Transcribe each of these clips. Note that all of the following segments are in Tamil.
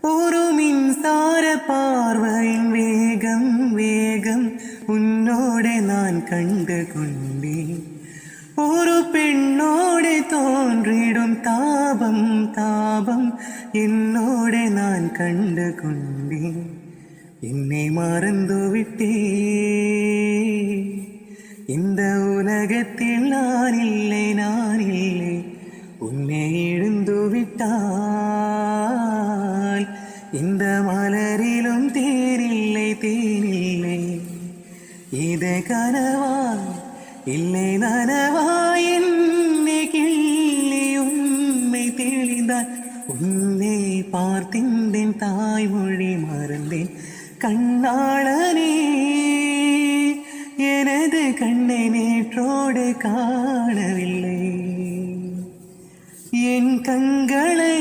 ஒரு மின்சார பார்வையின் வேகம் வேகம் உன்னோட நான் கண்டு கொண்டேன். ஒரு பெண்ணோடு தோன்றிடும் தாபம் தாபம் என்னோட நான் கண்டு கொண்டேன். என்னை மறந்து விட்டே இந்த உலகத்தில் நான் இல்லை நான் இல்லை. உன்னை எழுந்து விட்டால் இல்லை தேனில்லை. இது கனவா இல்லை நனவா என்னை கிள்ளி உண்மை தெளிந்தார் உன்னை பார்த்திந்தேன் தாய்மொழி மறந்தேன். கண்ணாளனே எனது கண்ணை நேற்றோடு காணவில்லை. என் கண்களை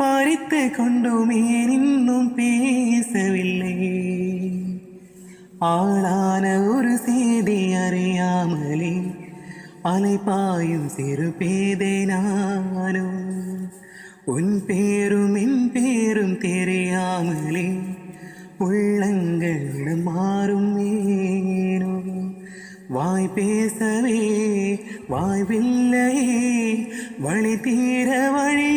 பறித்து கொண்டுமே இன்னும் பேசவில்லை ஆளான ஒரு செய்தி அறியாமலே அலைப்பாயும் சிறு பேதை நானும் உன் பேரும் என் பேரும் தெரியாமலே உள்ளங்களிடம் மாறும் ஏனோ வாய் பேசவே வாய்வில்லையே வழி தீர வழி